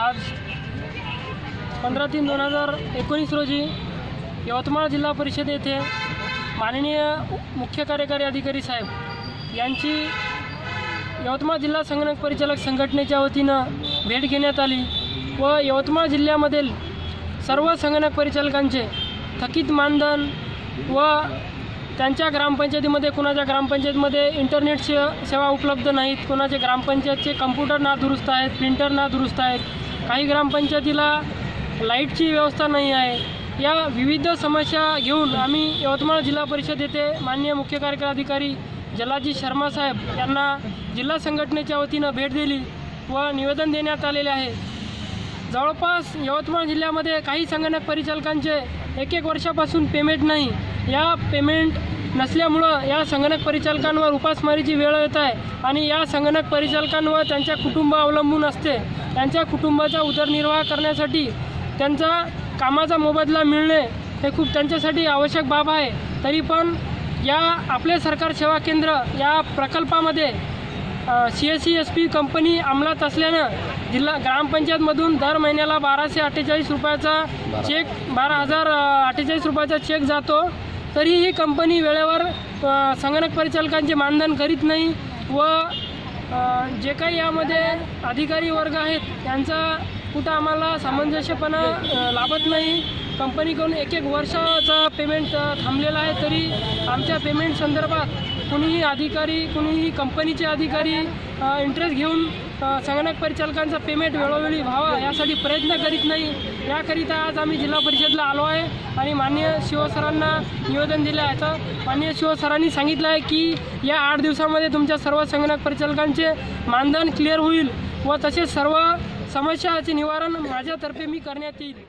आज पंधरा तीन दोन हजार एकोणीस रोजी यवतमाळ जिल्हा परिषद येथे माननीय मुख्य कार्यकारी अधिकारी साहेब यांची यवतमाळ जिल्हा संगणक परिचालक संघटनेच्या वतीनं भेट घेण्यात आली व यवतमाळ जिल्ह्यामधील सर्व संगणक परिचालकांचे थकीत मानधन व त्यांच्या ग्रामपंचायतीमध्ये कुणाच्या ग्रामपंचायतीमध्ये इंटरनेट से सेवा उपलब्ध नाहीत कुणाचे ग्रामपंचायतचे कम्प्युटर ना दुरुस्त आहेत प्रिंटर ना दुरुस्त आहेत काही ग्रामपंचायतीला लाईटची व्यवस्था नाही आहे. या विविध समस्या घेऊन आम्ही यवतमाळ जिल्हा परिषद येथे माननीय मुख्य कार्यकारी अधिकारी जलाजी शर्मा साहेब यांना जिल्हा संघटनेच्या वतीनं भेट दिली व निवेदन देण्यात आलेले आहे. जवळपास यवतमाळ जिल्ह्यामध्ये काही संगणक परिचालकांचे एक एक वर्षापासून पेमेंट नाही. या पेमेंट नसल्यामुळं या संगणक परिचालकांवर उपासमारीची वेळ येत आहे आणि या संगणक परिचालकांवर त्यांच्या कुटुंब अवलंबून असते. त्यांच्या कुटुंबाचा उदरनिर्वाह करण्यासाठी त्यांचा कामाचा मोबदला मिळणे हे खूप त्यांच्यासाठी आवश्यक बाब आहे. तरी पण या आपले सरकार सेवा केंद्र या प्रकल्पामध्ये C S C S P company अंमलात असल्यानं जिल्हा ग्रामपंचायतमधून दर महिन्याला बाराशे अठ्ठेचाळीस रुपयाचा चेक बारा हजार अठ्ठेचाळीस रुपयाचा चेक जातो. तरी ही कंपनी वेळेवर संगणक परिचालकांचे मानधन करीत नाही व जे काही यामध्ये अधिकारी वर्ग आहेत त्यांचा कुठं आम्हाला सामंजस्यपणा लाभत नाही. कंपनीकडून एक एक वर्षाचा पेमेंट थांबलेला आहे तरी आमच्या पेमेंट संदर्भात कुणीही अधिकारी कुणीही कंपनीचे अधिकारी इंटरेस्ट घेऊन संगणक परिचालकांचा पेमेंट वेळोवेळी व्हावा यासाठी प्रयत्न करीत नाही. याकरिता आज आम्ही जिल्हा परिषदला आलो आहे आणि माननीय शिवसरांना निवेदन दिलं आहे. तर माननीय शिवसरांनी सांगितलं आहे की या आठ दिवसामध्ये तुमच्या सर्व संगणक परिचालकांचे मानधन क्लिअर होईल व तसेच सर्व समस्याचे निवारण माझ्यातर्फे मी करण्यात येईल.